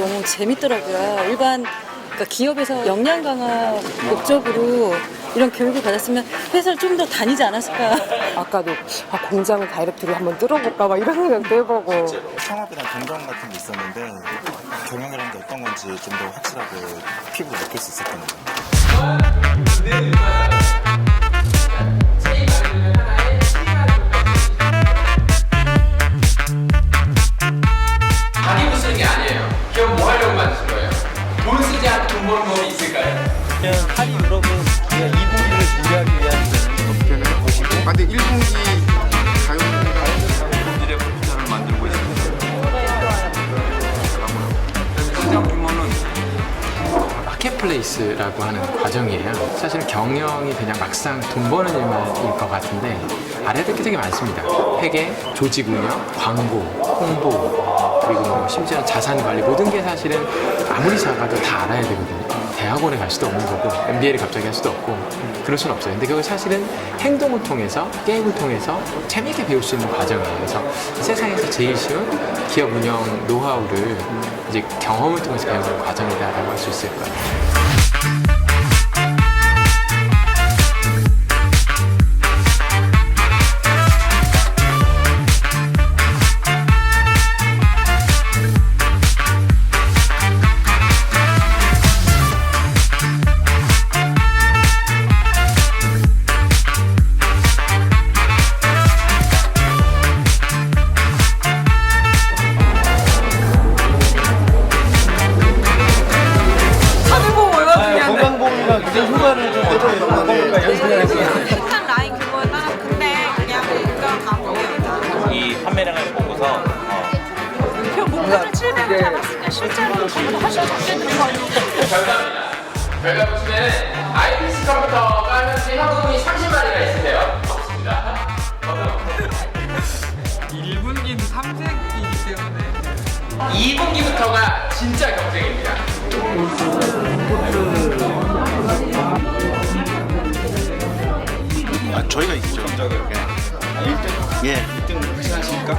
너무 재밌더라고요. 일반 그러니까 기업에서 역량 강화 목적으로 이런 교육을 받았으면 회사를 좀 더 다니지 않았을까. 아까도 아, 공장 다이렉트로 한번 뚫어볼까 막 이런 생각도 해보고 창업이랑 공정 같은 게 있었는데 경영이라는 게 어떤 건지 좀 더 확실하게 피부로 느낄 수 있었던 것 같아요. 그냥 할인 유럽은 그냥 2분기를 준비하기 위한 업계를 보시고 아, 근데 1분기 가용 미래 컴퓨터를 만들고 있습니다. 시장 규모는 마켓플레이스라고 하는 과정이에요. 사실 경영이 그냥 막상 돈 버는 일만일 것 같은데 알아야 될 게 되게 많습니다. 회계, 조직 운영, 광고, 홍보, 그리고 뭐 심지어 자산 관리 모든 게 사실은 아무리 작아도 다 알아야 되거든요. 대학원에 갈 수도 없는 거고 MBA를 갑자기 할 수도 없고 그럴 수는 없어요. 근데 그걸 사실은 행동을 통해서 게임을 통해서 재미있게 배울 수 있는 과정이에요. 그래서 세상에서 제일 쉬운 기업 운영 노하우를 이제 경험을 통해서 배우는 과정이다라고 할 수 있을 거예요. 그 목표는 700을 잡았으니까 실제로 저보다 훨씬 적게 되는 거 아니에요? 결과입니다. 결과 보시면 IPC 컴퓨터가 현재 현금이 30마리가 있으세요. 없습니다. 1분기는 3세기이기 때문에 2분기부터가 진짜 경쟁입니다. 아, 저희가 있죠. 예. 1등? 예, 1등 확실하십니까?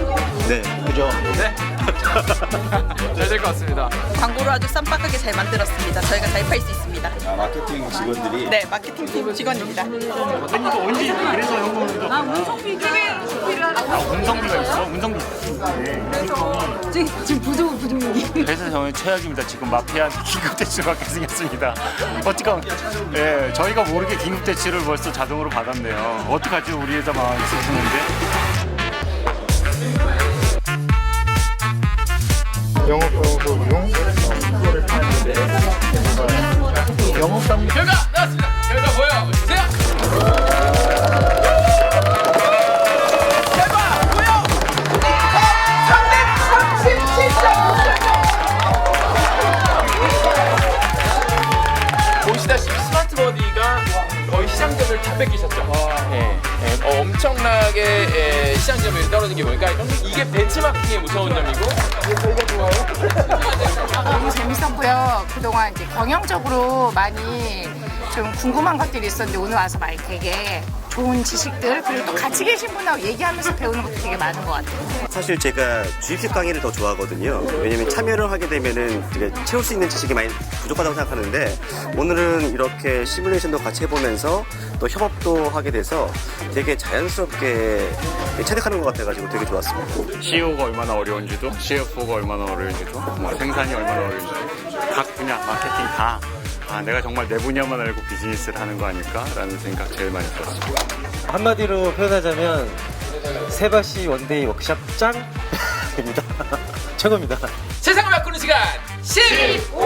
네, 그죠. 잘될 것 같습니다. 광고를 아주 쌈박하게 잘 만들었습니다. 저희가 잘 팔 수 있습니다. 아, 마케팅 직원들이 네, 마케팅팀 직원입니다. 그래서 저는 최악입니다. 지금 마피아한테 긴급 대출 받게 생겼습니다. 어떡하면, 예, 저희가 모르게 긴급 대출을 벌써 자동으로 받았네요. 어떡하지? 우리 회사 망하있으시는데 결과 나왔습니다. 결과 보여주세요. 결과 보여. 337점. 보시다시피 스마트 버디가 거의 시장점을 다 뺏기셨죠. 예, 예, 어, 엄청나게 예, 시장점이 떨어진 게 보니까 이게 벤치마킹의 무서운 점이고 너무 그동안 이제 경영적으로 많이 좀 궁금한 것들이 있었는데 오늘 와서 많이 되게 좋은 지식들 그리고 또 같이 계신 분하고 얘기하면서 배우는 것도 되게 많은 것 같아요. 사실 제가 주입식 강의를 더 좋아하거든요. 왜냐면 참여를 하게 되면은 되게 채울 수 있는 지식이 많이 부족하다고 생각하는데 오늘은 이렇게 시뮬레이션도 같이 해보면서 또 협업도 하게 돼서 되게 자연스럽게 체득하는 것 같아가지고 되게 좋았습니다. CEO가 얼마나 어려운지도, CFO가 얼마나 어려운지도, 뭐 생산이 얼마나 어려운지도, 각 분야, 마케팅 다, 아, 내가 정말 내 분야만 알고 비즈니스를 하는 거 아닐까라는 생각 제일 많이 들었습니다. 한마디로 표현하자면 세바시 원데이 워크샵 짱입니다. 최고입니다. 세상을 바꾸는 시간 15분.